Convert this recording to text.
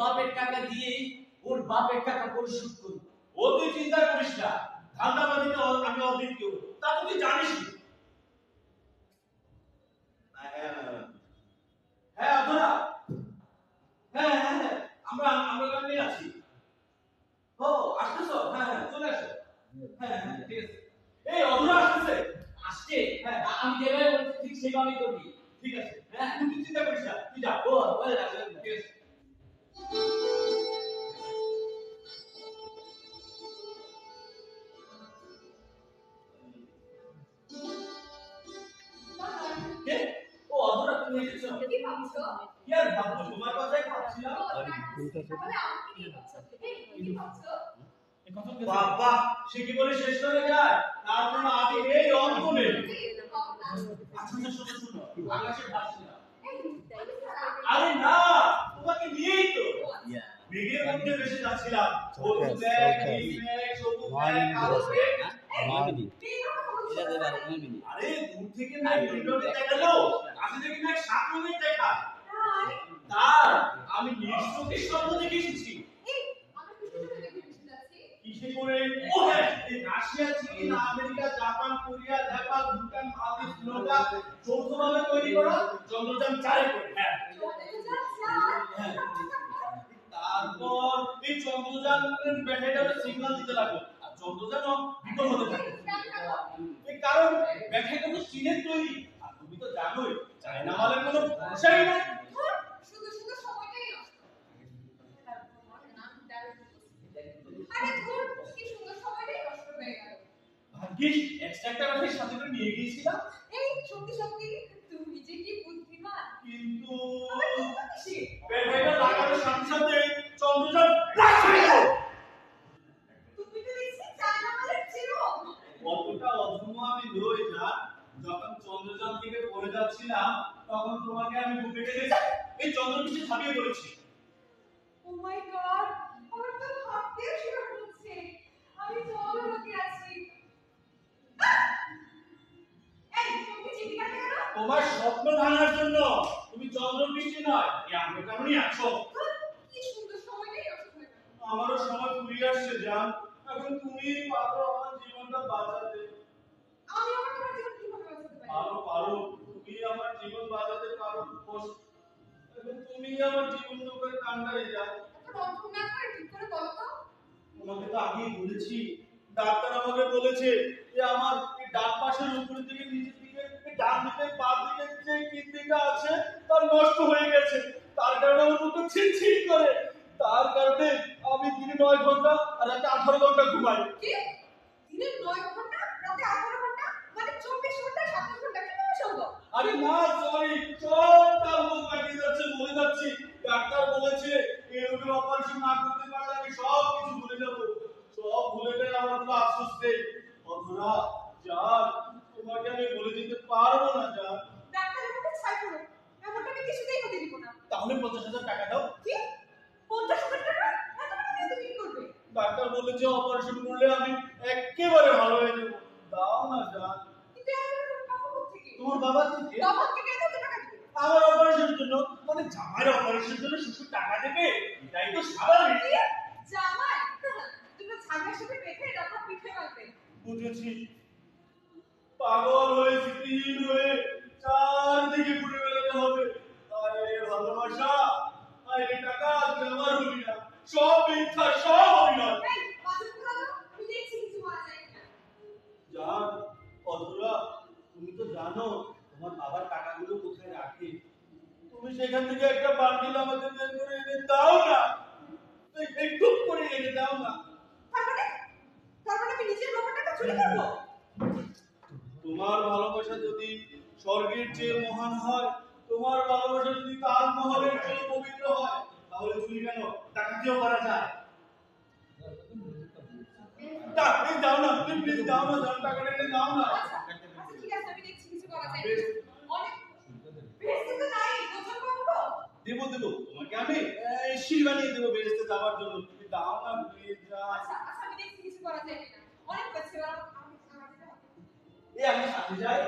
বাপের টাকা দিয়েই ওর বাপের টাকা পরিশোধ করব ও তুই চিন্তা করিস না ধান্দাবাজিতে অ- আমি অদ্বিতীয় তা তুই জানিস। হ্যাঁ অধরা। হ্যাঁ হ্যাঁ হ্যাঁ আমরা আমরা গানে আছি। ও, আসতেছো? হ্যাঁ হ্যাঁ চলে আসো। হ্যাঁ হ্যাঁ ঠিক আছে। এই অধরা আসতেছে। আসছে? হ্যাঁ আমি যেভাবে ঠিক সেভাবেই করবি। ঠিক আছে। হ্যাঁ তুই চিন্তা করিস না, তুই যা। ও ঠিক আছে। বাবা সে কি বলে শেষ করে যায়? তার জন্য আগে এই অঙ্কনে এই, বাবা, না। শোনো শোনো। আকাশে আরে না তোমাকে নিয়েই তো। মধ্যে ভেসে যাচ্ছিলাম। হলুদ ব্যাগ নীল ব্যাগ সবুজ ব্যাগ কালো ব্যাগ মামিনি এই কথা বলছো এটা দেবার না? মামিনি আরে দূর থেকে না ভিডিওতে দেখাল। কাছে দেখি না সাত রঙের দেখা। তার আমি নিশ্চয়ই স্বপ্ন দেখে এসেছি? কিসে করে? ও হ্যাঁ রাশিয়া চীন America Japan Korea Nepal Bhutan মালদ্বীপ শ্রীলঙ্কা যৌথভাবে তৈরি করা চন্দ্রযান চারে করে হ্যাঁ। চন্দ্রযান চার? হ্যাঁ। তারপর এই চন্দ্রযানের ব্যাটারিটা সিগন্যাল দিতে লাগল। আর চন্দ্রযানও বিকল হতে থাকে। কারণ, ব্যাটারিটা তো চীনের তৈরি। আর তুমি তো জানোই চায়না মালের কোনো ভরসাই নাই। কিন্তু ব্যাটারিটা সাথে সাথে চন্দ্রযান ফ্ল্যাশ হয়ে গেল তুমি তো দেখছি চায়না মালের চিরো। কতটা অধম আমি নই না যখন চন্দ্রযান থেকে পড়ে যাচ্ছিলাম তখন তোমাকে আমি বুকে টেনে এই চন্দ্র পিছে ঝাঁপিয়ে পড়েছি Oh my God, আমার তো ভাবতেও শিহরণ হচ্ছে। আমি চন্দ্রলোকে আছি। এই, তুমি চিঠিখানা কেন? তোমার স্বপ্ন ভাঙার জন্য তুমি চন্দ্র বৃষ্টি নয় এই আমার কারণেই আছো কি সুন্দর সময়টাই নষ্ট হয়ে গেল। আমারও সময় ফুরিয়ে আসছে জান এখন তুমি পারো আমার জীবনটা বাঁচাতে আমি আমার তোমার জীবন কীভাবে বাঁচাতে পারি? পারো আমার জীবন বাঁচাতে পারো তুমি আমার জীবন লোকের কান্ডারে যাও। তোমাকে তো আগেই বলেছি। ডাক্তার আমাকে বলেছে যে আমার ডান পাশের উপরের দিকে নিচের দিকে ডান দিকে বাম দিকে যে কিডনিটা আছে তার নষ্ট হয়ে গেছে। তার কারণে আমার মুখে ছিটছিট করে। তার কারণে আমি দিনে নয় ঘণ্টা আর রাতে আঠারো ঘণ্টা ঘুমাই? দিনে নয় ঘণ্টা, রাতে আঠারো ঘণ্টা, মানে চব্বিশ ঘণ্টা? আরে না সরি সব তার মুখ লাগিয়ে যাচ্ছে বলে যাচ্ছি ডাক্তার বলেছে এই রোগের অপারেশন না করতে পারলে আমি সব কিছু ভুলে যাব সব ভুলে গেলে আমার কোনো আফসোস নেই অধরা যান তোমাকে আমি বলে দিতে পারব না যান ডাক্তারের মুখে ছাই পড়ো। এমনটা আমি কিছুতেই হতে দিব না। তাহলে পঞ্চাশ হাজার টাকা দাও কি? পঞ্চাশ হাজার টাকা? এত টাকা দিয়ে তুমি কি করবে? ডাক্তার বলেছে অপারেশন করলে আমি একেবারে ভালো হয়ে যাব দাও না যান কিন্তু এত টাকা পাবো কোত্থেকে? তোমার বাবার থেকে বাবা থেকে এত টাকা দিবে? আমার অপারেশনের জন্য মানে জামাইয়ের অপারেশনের জন্য শ্বশুর টাকা দেবে এটাই তো স্বাভাবিক? জামাই? দুটো ছাগলের সাথে বেঁধে ডাক্তার পিঠে মারবে। বুঝেছি পাগল হয়ে স্ত্রীহীন হয়ে চারদিকে ঘুরে বেড়াতে হবে আরে ভালোবাসা আরে টাকা তুই আমার হবি না সব মিথ্যা সব অভিনয় এই, বাজে পুরানো, আমি দেখছি কিছু মারা যায় কিনা। জান অধরা তুমি তো জানো তোমার বাবার টাকাগুলো কোথায় রাখে তুমি সেখান থেকে একটা বান্ডিল আমাদের বের করে এনে দাও না। একটু করে এনে দাও না। তার আমি নিজের টাকা তোমার ভালোবাসা যদি স্বর্গের চেয়ে মহান হয় তোমার ভালোবাসা যদি তাজমহলের চেয়ে পবিত্র হয় তাহলে চুরি কেন? টাকাতেও করা যায়। টা- দাও না তুমি প্লিজ দাও না দাও টাকাটা এনে দাও না। আচ্ছা, আচ্ছা, ঠিক আছে, আমি দেখছি কিছু করা যায় অনেক বেশি তো নাই, গোছল পাবো তো? দেবো দেবো। তোমাকে আমি শিল সিঁড়ি বানিয়ে দেবো বেরেস্তে যাওয়ার জন্য। তুমি দাও না প্লিজ যা আচ্ছা, আচ্ছা, আমি দেখছি কিছু করা যায় না অনেক। এই আমি সাথে যাই।